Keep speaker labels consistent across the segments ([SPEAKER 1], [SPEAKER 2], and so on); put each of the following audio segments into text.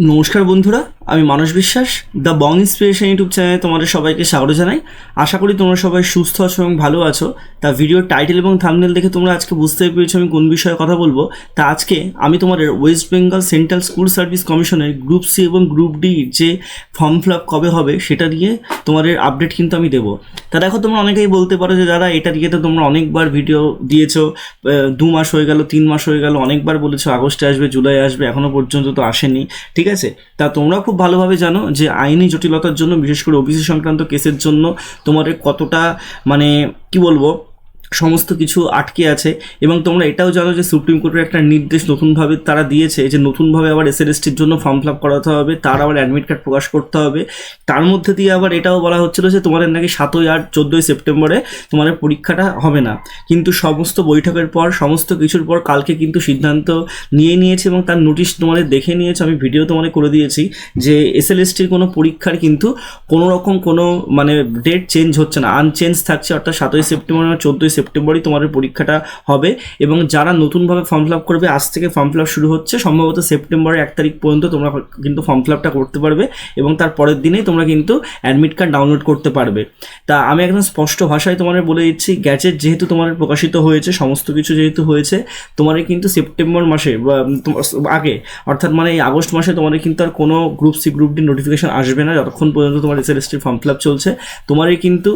[SPEAKER 1] নমস্কার বন্ধুরা আমি মানস বিশ্বাস দ্য বং ইন্সপিরেশন ইউটিউব চ্যানেলে তোমাদের সবাইকে স্বাগত জানাই। আশা করি তোমরা সবাই সুস্থ আছো এবং ভালো আছো। তা ভিডিওর টাইটেল এবং থামনেল দেখে তোমরা আজকে বুঝতে পেরেছ আমি কোন বিষয়ে কথা বলব। তা আজকে আমি তোমাদের West Bengal central school service কমিশনের গ্রুপ সি এবং গ্রুপ ডি যে ফর্ম ফিল আপ কবে হবে সেটা দিয়ে তোমাদের আপডেট কিন্তু আমি দেবো। তা দেখো, তোমরা অনেকেই বলতে পারো যে, দাদা, এটা দিয়ে তো তোমরা অনেকবার ভিডিও দিয়েছ দু মাস হয়ে গেল, তিন মাস হয়ে গেল, অনেকবার বলেছ, আগস্টে আসবে, জুলাই আসবে এখনও পর্যন্ত তো আসেনি। ঠিক আছে? তা তোমরা খুব ভালোভাবে জানো যে আইনি জটিলতার জন্য, বিশেষ করে ওবিসি সংক্রান্ত কেসের জন্য তোমাদের কতটা মানে কি বলব সমস্ত কিছু আটকে আছে এবং তোমরা এটাও জানো যে সুপ্রিম কোর্টের একটা নির্দেশ নতুনভাবে তারা দিয়েছে যে নতুনভাবে আবার এস এসএলএসটির জন্য ফর্ম ফিল আপ করাতে হবে, তার আবার অ্যাডমিট কার্ড প্রকাশ করতে হবে। তার মধ্যে দিয়ে আবার এটাও বলা হচ্ছিল যে তোমাদের নাকি সাতই আর চোদ্দোই সেপ্টেম্বরে তোমাদের পরীক্ষাটা হবে না। কিন্তু সমস্ত বৈঠকের পর, সমস্ত কিছুর পর কালকে কিন্তু সিদ্ধান্ত নিয়ে নিয়েছে এবং তার নোটিশ তোমাদের দেখে নিয়েছে। আমি ভিডিও তোমাদের করে দিয়েছি যে এস এল এসএলএসটির কোনো পরীক্ষার কিন্তু কোনো রকম কোনো মানে ডেট চেঞ্জ হচ্ছে না। আনচেঞ্জ থাকছে অর্থাৎ সাতই সেপ্টেম্বর চোদ্দোই সেপ্টেম্বরই তোমাদের পরীক্ষাটা হবে এবং যারা নতুনভাবে ফর্ম ফিল আপ করবে, আজ থেকে ফর্ম ফিল আপ শুরু হচ্ছে। সম্ভবত সেপ্টেম্বরের এক তারিখ পর্যন্ত তোমরা কিন্তু ফর্ম ফিল আপটা করতে পারবে এবং তার পরের দিনেই তোমরা কিন্তু অ্যাডমিট কার্ড ডাউনলোড করতে পারবে। তা আমি একদম স্পষ্ট ভাষায় তোমাদের বলে দিচ্ছি গ্যাজেট যেহেতু তোমাদের প্রকাশিত হয়েছে, সমস্ত কিছু যেহেতু হয়েছে, তোমাদের কিন্তু সেপ্টেম্বর মাসে বা তোমার আগে, অর্থাৎ মানে এই আগস্ট মাসে তোমাদের কিন্তু আর কোনো group C group D notification আসবে না। যতক্ষণ পর্যন্ত তোমার এসএলএসটির ফর্ম ফিল আপ চলছে, তোমারই কিন্তু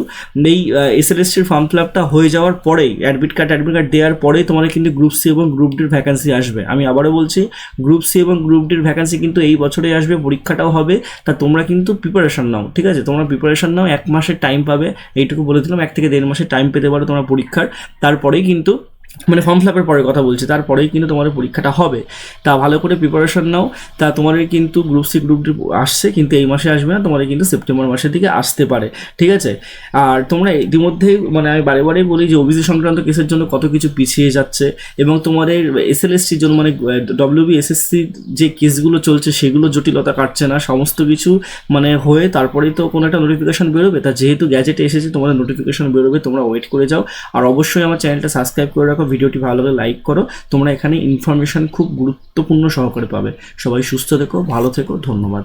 [SPEAKER 1] এই এসএলএসটির ফর্ম ফিল আপটা হয়ে যাওয়ার পরেই অ্যাডমিট কার্ড অ্যাডমিট কার্ড দেওয়ার পরেই তোমাদের কিন্তু গ্রুপ সি এবং গ্রুপ ডির ভ্যাকান্সি আসবে। আমি আবারও বলছি গ্রুপ সি এবং গ্রুপ ডির ভ্যাকান্সি কিন্তু এই বছরেই আসবে, পরীক্ষাটাও হবে, তা তোমরা কিন্তু প্রিপারেশন নাও, ঠিক আছে? তোমরা প্রিপারেশন নাও, এক মাসের টাইম পাবে, এইটুকু বলে দিলাম, এক থেকে দেড় মাসের টাইম পেতে পারো তোমরা পরীক্ষার। তারপরেই কিন্তু মানে ফর্ম ফিল আপের পরে কথা বলছি। তারপরেই কিন্তু তোমাদের পরীক্ষাটা হবে। তা ভালো করে প্রিপারেশন নাও। তা তোমাদের কিন্তু গ্রুপ সি গ্রুপ ডি আসছে, কিন্তু এই মাসে আসবে না। তোমাদের কিন্তু সেপ্টেম্বর মাসের দিকে আসতে পারে। ঠিক আছে? আর তোমরা ইতিমধ্যেই মানে আমি বারে বারে বলি যে ওবিসি সংক্রান্ত কেসের জন্য কত কিছু পিছিয়ে যাচ্ছে এবং তোমাদের এসএলএসটির জন্য মানে ডব্লিউবি এসএসসি যে কেসগুলো চলছে সেগুলো জটিলতা কাটছে না। সমস্ত কিছু মানে হয়ে তারপরেই তো কোনো একটা নোটিফিকেশান বেরোবে। তা যেহেতু গ্যাজেটে এসেছে, তোমাদের নোটিফিকেশান বেরোবে, তোমরা ওয়েট করে যাও। আর অবশ্যই আমার চ্যানেলটা সাবস্ক্রাইব করে রাখো। ভিডিওটি ভালো লাগলে লাইক করো। তোমরা এখানে ইনফরমেশন খুব গুরুত্বপূর্ণ সহকারে পাবে। সবাই সুস্থ থেকো, ভালো থেকো, ধন্যবাদ।